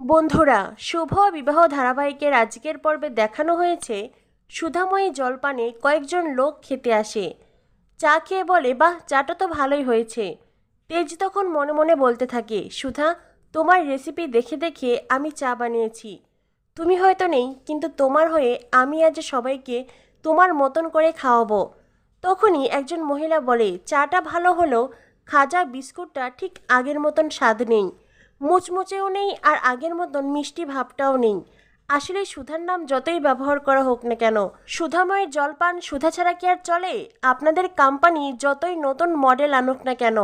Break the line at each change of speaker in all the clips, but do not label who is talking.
বন্ধুরা, শুভ বিবাহ ধারাবাহিকের আজকের পর্বে দেখানো হয়েছে সুধাময়ী জলপানে কয়েকজন লোক খেতে আসে। চা খেয়ে বলে, বাহ, চাটা তো ভালোই হয়েছে। তেজ তখন মনে মনে বলতে থাকে, সুধা, তোমার রেসিপি দেখে দেখে আমি চা বানিয়েছি। তুমি হয়তো নেই, কিন্তু তোমার হয়ে আমি আজ সবাইকে তোমার মতন করে খাওয়াবো। তখনই একজন মহিলা বলে, চাটা ভালো হলেও খাজা বিস্কুটটা ঠিক আগের মতন স্বাদ নেই। মুচমুচেও নেই আর আগের মতন মিষ্টি ভাবটাও নেই। আসলে সুধার নাম যতই ব্যবহার করা হোক না কেন সুধাময়ের জলপান সুধা ছাড়া কি আর চলে? আপনাদের কোম্পানি যতই নতুন মডেল আনুক না কেন,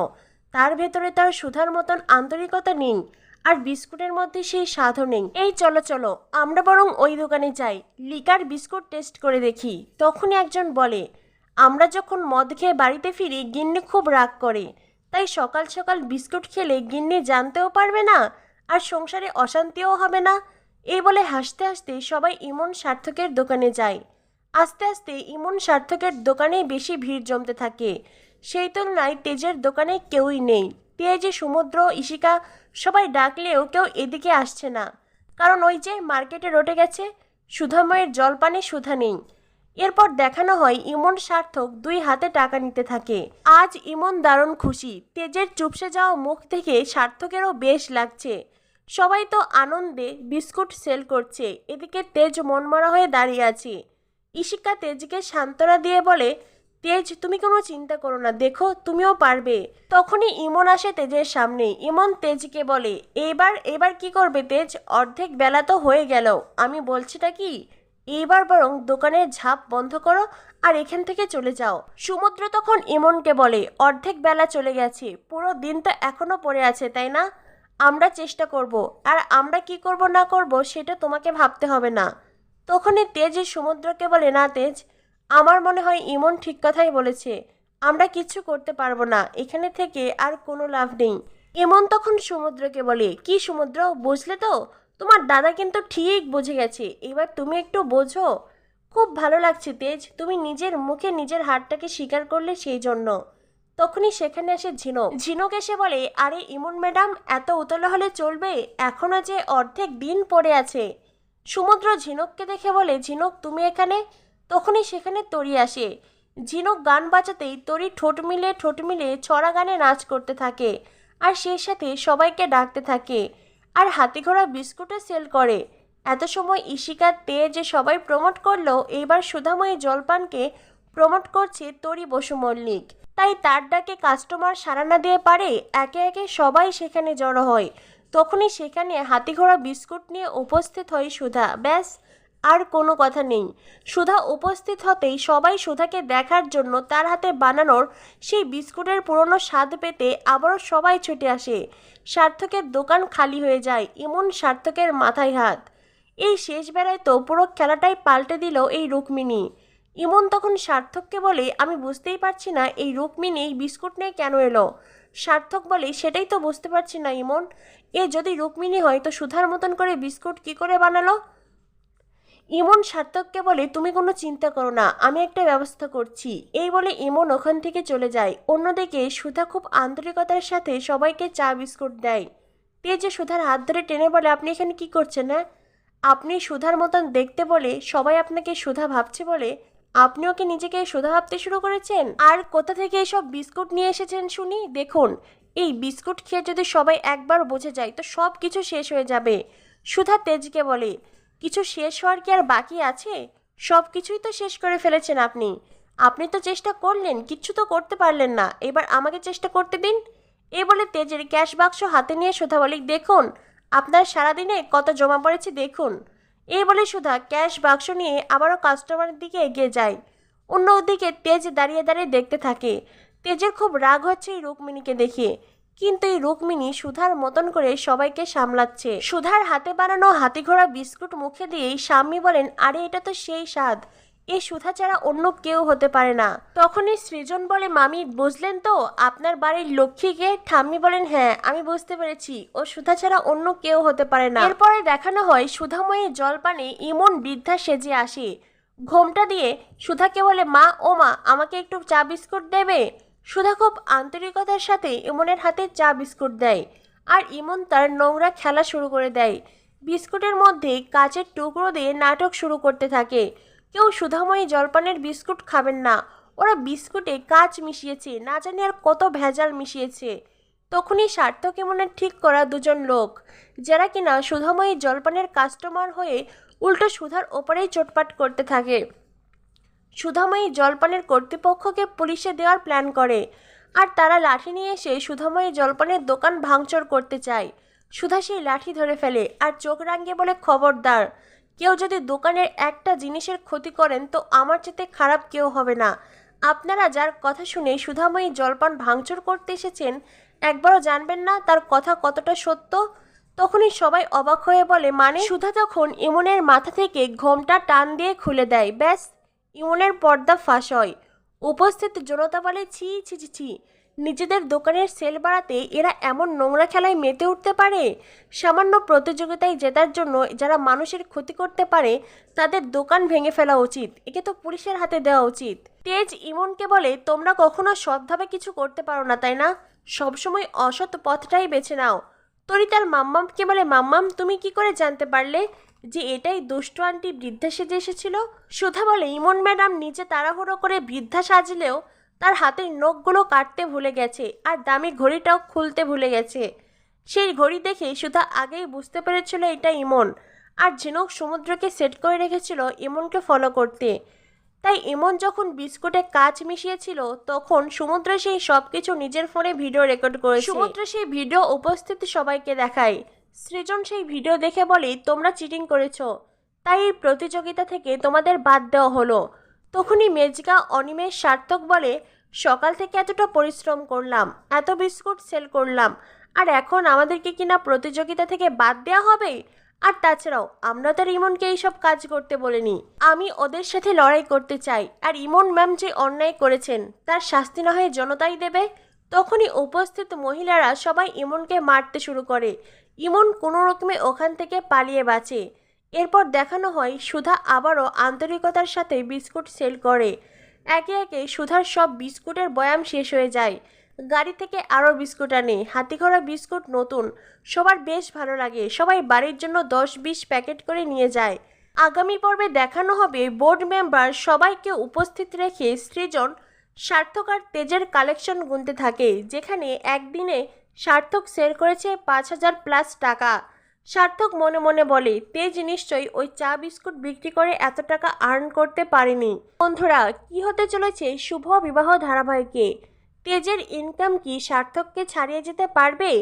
তার ভেতরে তার সুধার মতন আন্তরিকতা নেই আর বিস্কুটের মধ্যে সেই স্বাদও নেই। এই চলো চলো, আমরা বরং ওই দোকানে যাই, লিকার বিস্কুট টেস্ট করে দেখি। তখনই একজন বলে, আমরা যখন মদ খেয়ে বাড়িতে ফিরি, গিন্নি খুব রাগ করে। তাই সকাল সকাল বিস্কুট খেলে গিন্নি জানতেও পারবে না আর সংসারে অশান্তিও হবে না। এই বলে হাসতে হাসতে সবাই ইমন সার্থকের দোকানে যায়। আস্তে আস্তে ইমন সার্থকের দোকানে বেশি ভিড় জমতে থাকে। সেই তুলনায় তেজের দোকানে কেউই নেই। তেজ, সমুদ্র ইশিকা সবাই ডাকলেও কেউ এদিকে আসছে না। কারণ ওই যে মার্কেটে রটে গেছে সুধাময়ের জলপানে সুধা নেই। এরপর দেখানো হয় ইমন সার্থক দুই হাতে টাকা নিতে থাকে। আজ ইমন দারুণ খুশি। তেজের চুপসে যাওয়া মুখ থেকে সার্থকেরও বেশ লাগছে। সবাই তো আনন্দে বিস্কুট সেল করছে। এদিকে তেজ মনমরা হয়ে দাঁড়িয়ে আছে। ইশিকা তেজকে সান্ত্বনা দিয়ে বলে, তেজ, তুমি কোনো চিন্তা করো না, দেখো, তুমিও পারবে। তখনই ইমন আসে তেজের সামনে। ইমন তেজকে বলে এবার এবার কি করবে তেজ? অর্ধেক বেলা তো হয়ে গেল। আমি বলছিটা কি? এইবার বরং দোকানের ঝাঁপ বন্ধ করো আর এখান থেকে চলে যাও। সমুদ্র তখন ইমনকে বলে, অর্ধেক বেলা চলে গেছে। পুরো দিন তো এখনও পড়ে আছে, তাই না? আমরা চেষ্টা করব। আর আমরা কি করব না করব সেটা তোমাকে ভাবতে হবে না। তখনই তেজ সমুদ্রকে বলে, না তেজ, আমার মনে হয় ইমন ঠিক কথাই বলেছে। আমরা কিচ্ছু করতে পারব না। এখানে থেকে আর কোনো লাভ নেই। ইমন তখন সমুদ্রকে বলে, কি সমুদ্র বুঝলে তো? তোমার দাদা কিন্তু ঠিক বুঝে গেছে। এবার তুমি একটু বোঝো। খুব ভালো লাগছে তেজ, তুমি নিজের মুখে নিজের হারটাকে স্বীকার করলে সেই জন্য। তখনই সেখানে আসে ঝিনুক। ঝিনুক এসে বলে, আরে ইমন ম্যাডাম, এত উতলা হলে চলবে? এখনও যে অর্ধেক দিন পড়ে আছে সমুদ্র ঝিনুককে দেখে বলে, ঝিনুক, তুমি এখানে তখনই সেখানে তরি আসে। ঝিনুক গান বাজাতেই তরি ঠোঁট মিলে ঠোঁট মিলে ছড়া গানে নাচ করতে থাকে। আর সেই সাথে সবাইকে ডাকতে থাকে। আর হাতি ঘোড়া বিস্কুটও সেল করে। এত সময় ইশিকা যে সবাই প্রমোট করল, এইবার সুধাময়ী জলপানকে প্রমোট করছে তরি বসু মল্লিক। তাই তার ডাকে কাস্টমার সাড়া না দিয়ে পারে, একে একে সবাই সেখানে জড়ো হয়। তখনই সেখানে হাতি ঘোড়া বিস্কুট নিয়ে উপস্থিত হয় সুধা। ব্যাস, আর কোনো কথা নেই। সুধা উপস্থিত হতেই সবাই সুধাকে দেখার জন্য তার হাতে বানানোর সেই বিস্কুটের পুরনো স্বাদ পেতে আবারও সবাই ছুটে আসে। সার্থকের দোকান খালি হয়ে যায় এমন সার্থকের মাথায় হাত। এই শেষ বেলায় তো পুরো খেলাটাই পাল্টে দিল এই রুক্মিণী। ইমন তখন সার্থককে বলে, আমি বুঝতেই পারছি না এই রুক্মিণী এই বিস্কুট নিয়ে কেন এলো? সার্থক বলে, সেটাই তো বুঝতে পারছি না ইমন। এ যদি রুক্মিণী হয় তো সুধার মতন করে বিস্কুট কি করে বানালো? ইমন সার্থককে বলে, তুমি কোনো চিন্তা করো না, আমি একটা ব্যবস্থা করছি। এই বলে ইমন ওখান থেকে চলে যায়। অন্যদিকে সুধা খুব আন্তরিকতার সাথে সবাইকে চা, বিস্কুট দেয়। তেজে সুধার হাত ধরে টেনে বলে, আপনি এখানে কি করছেন হ্যাঁ? আপনি সুধার মতন দেখতে বলে সবাই আপনাকে সুধা ভাবছে বলে, আপনিও কি নিজেকে সুধা ভাবতে শুরু করেছেন? আর কোথা থেকে এসব বিস্কুট নিয়ে এসেছেন শুনি? দেখুন, এই বিস্কুট খেয়ে যদি সবাই একবার বোঝে যায়, তো সব কিছু শেষ হয়ে যাবে। সুধা তেজকে বলে কিছু শেষ হওয়ার কি আর বাকি আছে? সব কিছুই তো শেষ করে ফেলেছেন আপনি। আপনি তো চেষ্টা করলেন, কিচ্ছু তো করতে পারলেন না। এবার আমাকে চেষ্টা করতে দিন। এ বলে তেজের ক্যাশ বাক্স হাতে নিয়ে সুধা বলি, দেখুন, আপনার সারাদিনে কত জমা পড়েছে দেখুন। এই বলে সুধা ক্যাশ বাক্স নিয়ে আবারও কাস্টমারের দিকে এগিয়ে যায়। অন্যদিকে তেজ দাঁড়িয়ে দাঁড়িয়ে দেখতে থাকে। তেজের খুব রাগ হচ্ছে এই রুক্মিণীকে দেখে। কিন্তু এই রুক্মিণী সুধার মতন করে সবাইকে সামলাচ্ছে। সুধার হাতে বানানো হাতি ঘোড়া বিস্কুট মুখে দিয়েই স্বামী বলেন, আরে, এটা তো সেই স্বাদ। এই সুধা ছাড়া অন্য কেউ হতে পারে না। তখনই সৃজন বলে, মামি, বুঝলেন তো? আপনার বাড়ির লক্ষ্মীকে ঠাম্মি বলেন হ্যাঁ আমি বুঝতে পেরেছি। ও সুধা ছাড়া অন্য কেউ হতে পারে না। এরপরে দেখানো হয়, সুধাময়ী জলপানে ইমন বৃদ্ধা সেজে আসে। ঘোমটা দিয়ে সুধাকে বলে, মা, ও মা, আমাকে একটু চা বিস্কুট দেবে? সুধা খুব আন্তরিকতার সাথে ইমনের হাতে চা বিস্কুট দেয় আর ইমন তার নোংরা খেলা শুরু করে দেয়। বিস্কুটের মধ্যে কাচের টুকরো দিয়ে নাটক শুরু করতে থাকে। কেউ সুধাময়ী জলপানের বিস্কুট খাবেন না। ওরা বিস্কুটে কাচ মিশিয়েছে, না জানি আর কত ভেজাল মিশিয়েছে। তখনই সার্থক এমনের ঠিক করা দুজন লোক, যারা কিনা সুধাময়ী জলপানের কাস্টমার হয়ে উল্টো সুধার ওপরেই চোটপাট করতে থাকে। সুধাময়ী জলপানের কর্তৃপক্ষকে পুলিশে দেওয়ার প্ল্যান করে। আর তারা লাঠি নিয়ে এসে সুধাময়ী জলপানের দোকান ভাঙচুর করতে চায়। সুধা সেই লাঠি ধরে ফেলে আর চোখ রাঙিয়ে বলে, খবরদার, কেউ যদি দোকানের একটা জিনিসের ক্ষতি করেন তো আমার চেতে খারাপ কেউ হবে না। আপনারা যার কথা শুনে সুধাময়ী জলপান ভাঙচুর করতে এসেছেন, একবারও জানবেন না তার কথা কতটা সত্য? তখনই সবাই অবাক হয়ে বলে মানে? সুধা তখন ইমনের মাথা থেকে ঘোমটা টান দিয়ে খুলে দেয়। ব্যাস ইমনের পর্দা ফাঁস হয়। উপস্থিত জনতা বলে, ছি ছি ছি ছি, নিজেদের দোকানের সেল বাড়াতে এরা এমন নোংরা খেলায় মেতে উঠতে পারে? সামান্য প্রতিযোগিতায় জেতার জন্য যারা মানুষের ক্ষতি করতে পারে, তাদের দোকান ভেঙে ফেলা উচিত। একে তো পুলিশের হাতে দেওয়া উচিত। তেজ, ইমনকে বলে, তোমরা কখনো সৎভাবে কিছু করতে পারো না, তাই না? সবসময় অসৎ পথটাই বেছে নাও। তরি তার মাম্মামকে বলে, মাম্মাম, তুমি কি করে জানতে পারলে যে এটাই দুষ্ট আন্টি বৃদ্ধা সেজে এসেছিল? সুধা বলে, ইমন ম্যাডাম নিচে তাড়াহুড়ো করে বৃদ্ধা সাজলেও তার হাতের নখগুলো কাটতে ভুলে গেছে আর দামি ঘড়িটাও খুলতে ভুলে গেছে। সেই ঘড়ি দেখে সুধা আগেই বুঝতে পেরেছিল এটা ইমন। আর ঝিনুক সমুদ্রকে সেট করে রেখেছিল ইমনকে ফলো করতে। তাই এমন যখন বিস্কুটে কাচ মিশিয়েছিল, তখন সমুদ্র সেই সব কিছু নিজের ফোনে ভিডিও রেকর্ড করে সমুদ্র সেই ভিডিও উপস্থিত সবাইকে দেখায়। সৃজন সেই ভিডিও দেখে বলে, তোমরা চিটিং করেছ। তাই এই প্রতিযোগিতা থেকে তোমাদের বাদ দেওয়া হলো। তখনই মেজগা অনিমেষ সার্থক বলে, সকাল থেকে এতটা পরিশ্রম করলাম, এত বিস্কুট সেল করলাম, আর এখন আমাদেরকে কিনা প্রতিযোগিতা থেকে বাদ দেওয়া হবে? আর তাছাড়াও, আমরা তার ইমনকে এইসব কাজ করতে বলিনি। আমি ওদের সাথে লড়াই করতে চাই, আর ইমন ম্যাম যে অন্যায় করেছেন, তার শাস্তি না হয়ে জনতাই দেবে। তখনই উপস্থিত মহিলারা সবাই ইমনকে মারতে শুরু করে। ইমন কোনো রকমে ওখান থেকে পালিয়ে বাঁচে। এরপর দেখানো হয়, সুধা আবারও আন্তরিকতার সাথে বিস্কুট সেল করে। একে একে সুধার সব বিস্কুটের বয়াম শেষ হয়ে যায়। গাড়ি থেকে আরও বিস্কুট আনে। হাতিঘোড়া বিস্কুট নতুন। সবার বেশ ভালো লাগে। সবাই বাড়ির জন্য দশ বিশ প্যাকেট করে নিয়ে যায়। আগামী পর্বে দেখানো হবে বোর্ড মেম্বার সবাইকে উপস্থিত রেখে সৃজন সার্থক আর তেজের কালেকশন গুনতে থাকে, যেখানে একদিনে সার্থক সেল করেছে পাঁচ হাজার প্লাস টাকা। সার্থক মনে মনে বলে, তেজ নিশ্চয়ই ওই চা বিস্কুট বিক্রি করে এত টাকা আর্ন করতে পারেনি। বন্ধুরা, কি হতে চলেছে শুভ বিবাহ ধারাবাহিকে? তেজের ইনকাম কি সার্থককে ছাড়িয়ে যেতে পারবে?